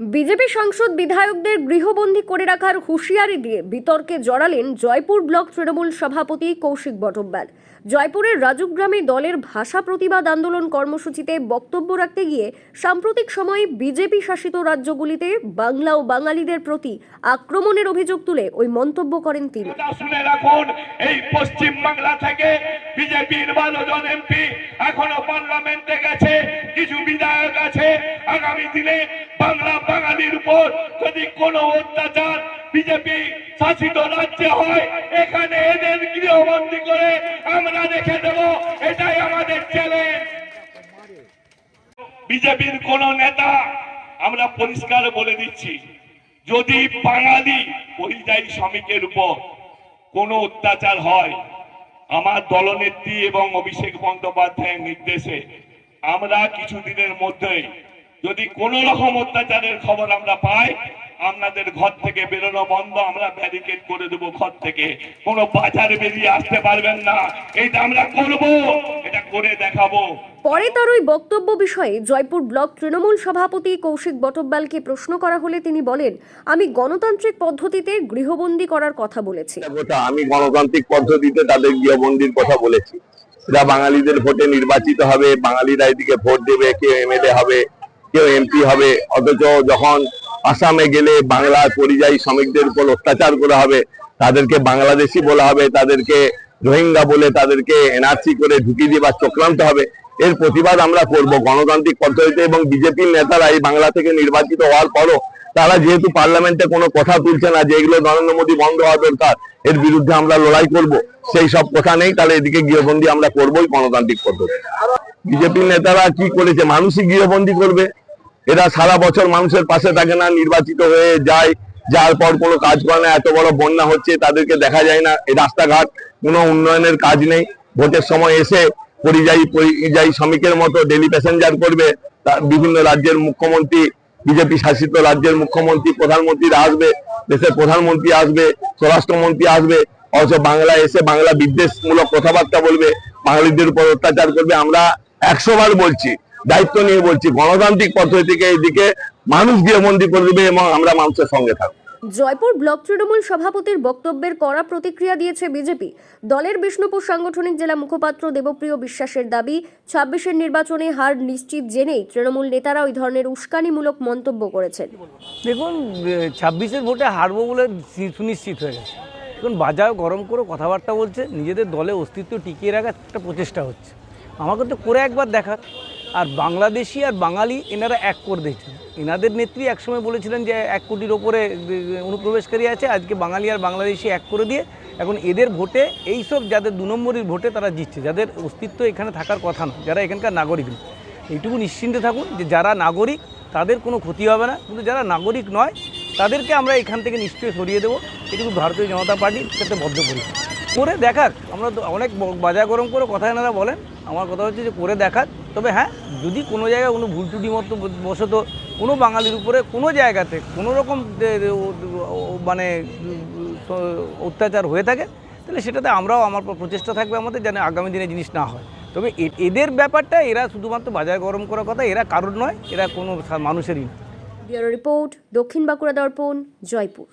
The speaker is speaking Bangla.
বিজেপি সাংসদ বিধায়কদের গৃহবন্দী করে রাখার হুঁশিয়ারি দিয়ে বিতর্কে জড়ালেন জয়পুর ব্লক তৃণমূল সভাপতি কৌশিক বটব্যাল। জয়পুরের রাজুগ্রামে দলের ভাষা প্রতিবাদ আন্দোলন কর্মসূচিতে বক্তব্য রাখতে গিয়ে সাম্প্রতিক সময়ে বিজেপি শাসিত রাজ্যগুলিতে বাংলা ও বাঙালিদের প্রতি আক্রমণের অভিযোগ তুলে ওই মন্তব্য করেন তিনি। এই পশ্চিম বাংলা থেকে বিজেপির এখনও পার্লামেন্টে গেছে, কিছু বিধায়ক আছে। আগামী দিনে বাংলা বাঙালির উপর যদি কোনো অত্যাচার বিজেপি শাসিত রাজ্যে হয়, এখানে এদের গৃহবন্দী করে আমরা রেখে দেব। এটাই আমাদের চ্যালেঞ্জ বিজেপির কোন নেতা, আমরা পরিষ্কার বলে দিচ্ছি, যদি বাঙালি পরিযায়ী শ্রমিকের উপর কোনো অত্যাচার হয় আমার দলনেত্রী এবং অভিষেক বন্দ্যোপাধ্যায়ের নির্দেশে আমরা কিছুদিনের মধ্যে যদি কোনো রকম অত্যাচারের খবর আমরা পাই আপনাদের ঘর থেকে বেরোনো বন্ধ আমরা ব্যারিকেড করে দেবো ঘর থেকে। কোনো বাজারে বেরিয়ে আসতে পারবেন না। এটা আমরা করব এটা করে দেখাবো। পরে তার ওই বক্তব্য বিষয়ে জয়পুর ব্লক তৃণমূল সভাপতি কৌশিক বটব্যালকে প্রশ্ন করা হলে তিনি বলেন আমি গণতান্ত্রিক পদ্ধতিতে গৃহবন্দী করার কথা বলেছি। আমি গণতান্ত্রিক পদ্ধতিতে তাদের গৃহবন্দির কথা বলেছি। এরা বাঙালিদের ভোটে নির্বাচিত হবে বাঙালিরা এদিকে ভোট দেবে কেউ এমএলএ হবে কেউ এমপি হবে অথচ যখন আসামে গেলে বাংলার পরিযায়ী শ্রমিকদের উপর অত্যাচার করা হবে, তাদেরকে বাংলাদেশি বলা হবে, তাদেরকে রোহিঙ্গা বলে তাদেরকে এনআরসি করে ঢুকিয়ে দেবার চক্রান্ত হবে। এর প্রতিবাদ আমরা করব গণতান্ত্রিক পদ্ধতিতে এবং বিজেপির নেতারা এই বাংলা থেকে নির্বাচিত হওয়ার পরও তারা যেহেতু পার্লামেন্টে কোনো কথা তুলছে না যে এগুলো নরেন্দ্র মোদী বন্ধ হওয়া দরকার, এর বিরুদ্ধে আমরা লড়াই করব, সেই সব কথা নেই, তাহলে এদিকে গৃহবন্দী আমরা করবোই গণতান্ত্রিক পদ্ধতি। বিজেপির নেতারা কি করেছে? মানুষই গৃহবন্দী করবে। এরা সারা বছর মানুষের পাশে থাকে না, নির্বাচিত হয়ে যায়, যার পর কোনো কাজ করে না, এত বড় বন্যা হচ্ছে, তাদেরকে দেখা যায় না, এই রাস্তাঘাট, কোনো উন্নয়নের কাজ নেই। ভোটের সময় এসে পরিযায়ী পরিযায়ী শ্রমিকের মতো ডেলি প্যাসেঞ্জার করবে বিভিন্ন রাজ্যের মুখ্যমন্ত্রী, বিজেপি শাসিত রাজ্যের মুখ্যমন্ত্রী, প্রধানমন্ত্রীরা আসবে, দেশের প্রধানমন্ত্রী আসবে, স্বরাষ্ট্রমন্ত্রী আসবে, অথচ বাংলা এসে বাংলা বিদ্বেষমূলক কথাবার্তা বলবে, বাঙালিদের উপর অত্যাচার করবে, আমরা একশো বার বলছি। দায়িত্ব নিয়ে বলছি গণতান্ত্রিক পদ্ধতি থেকে এইদিকে মানুষ গৃহবন্দী করে দেবে এবং আমরা মানুষের সঙ্গে থাকব। জয়পুর ব্লক তৃণমূল সভাপতির বক্তব্যের কড়া প্রতিক্রিয়া দিয়েছে বিজেপি। দলের বিষ্ণুপুর সাংগঠনিক জেলা মুখপাত্র দেবপ্রিয় বিশ্বাসের দাবি ছাব্বিশের নির্বাচনে হার নিশ্চিত জেনেই তৃণমূল নেতারা ওই ধরনের উস্কানিমূলক মন্তব্য করেছেন। দেখুন ছাব্বিশের ভোটে হারবো বলে সুনিশ্চিত হয়ে গেছে। এখন বাজার গরম করে কথাবার্তা বলছে নিজেদের দলে অস্তিত্ব টিকিয়ে রাখার একটা প্রচেষ্টা হচ্ছে। আমাকে তো করে একবার দেখাক। আর বাংলাদেশি আর বাঙালি এনারা এক করে দিয়েছেন। এনাদের নেত্রী একসময় বলেছিলেন যে এক কোটির ওপরে অনুপ্রবেশকারী আছে, আজকে বাঙালি আর বাংলাদেশি এক করে দিয়ে এখন এদের ভোটে, এইসব যাদের দু নম্বরের ভোটে তারা জিতছে, যাদের অস্তিত্ব এখানে থাকার কথা না, যারা এখানকার নাগরিক না। এইটুকু নিশ্চিন্তে থাকুন যে যারা নাগরিক, তাদের কোনো ক্ষতি হবে না, কিন্তু যারা নাগরিক নয়, তাদেরকে আমরা এখান থেকে নিশ্চয়ই সরিয়ে দেবো। এটুকু ভারতীয় জনতা পার্টির সাথে বদ্ধ করি করে দেখাক, আমরা অনেক বাজার গরম করে কথা এনারা বলেন। আমার কথা হচ্ছে যে করে দেখাক। তবে হ্যাঁ যদি কোনো জায়গায় কোনো ভুল ত্রুটি মতো বশত কোনো বাঙালির উপরে কোনো জায়গাতে কোনো রকম মানে অত্যাচার হয়ে থাকে, তাহলে সেটাতে আমরাও আমার প্র- প্রচেষ্টা থাকবে আমাদের যেন আগামী দিনে জিনিস না হয়। তবে এদের ব্যাপারটা এরা শুধুমাত্র বাজার গরম করার কথা, এরা কারোর নয়, এরা কোনো মানুষেরই না ব্যুরো রিপোর্ট, দক্ষিণ বাঁকুড়া দর্পণ, জয়পুর।